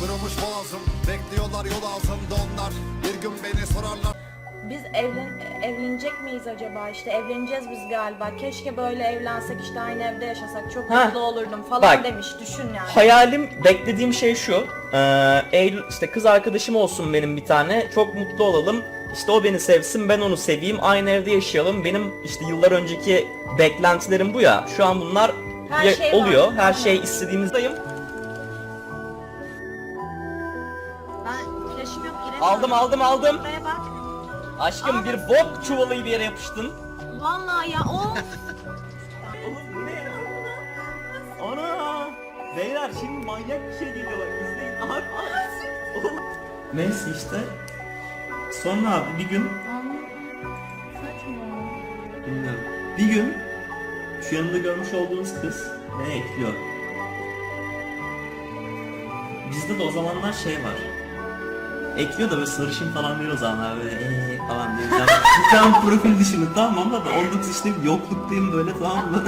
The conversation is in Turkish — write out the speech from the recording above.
Kurumuş boğazım Bekliyorlar yol ağzımda onlar Bir gün beni sorarlar Biz evlen evlenecek miyiz acaba? İşte evleneceğiz biz galiba. Keşke böyle evlensek işte aynı evde yaşasak çok Ha. mutlu olurdum falan Bak. demiş. Düşün yani. Hayalim, beklediğim şey şu. Ee, Eylül, işte kız arkadaşım olsun benim bir tane. Çok mutlu olalım. İşte o beni sevsin, ben onu seveyim. Aynı evde yaşayalım. Benim işte yıllar önceki beklentilerim bu ya. Şu an bunlar Her ya- şey var. oluyor. Her şey istediğimizdeyim. Flaşım yok giremiyorum. Aldım, aldım, aldım. Buraya bak. Aşkım bir bok çuvalı bir yere yapıştın. Vallahi ya o. Oğlum bu ne? Ana! Beyler şimdi manyak bir şey geliyor bak izleyin. Aha, Oğlum. Neyse işte. Sonra abi bir gün bilmiyorum. Bir gün şu yanında görmüş olduğunuz kız beni ekliyor. Bizde de o zamanlar şey var. Ekliyor da böyle sarışın falan değil o zamanlar böyle eee falan tane- bir tane profil düşünün tamam mı? ama da 19 işte yokluktayım böyle tamam mı?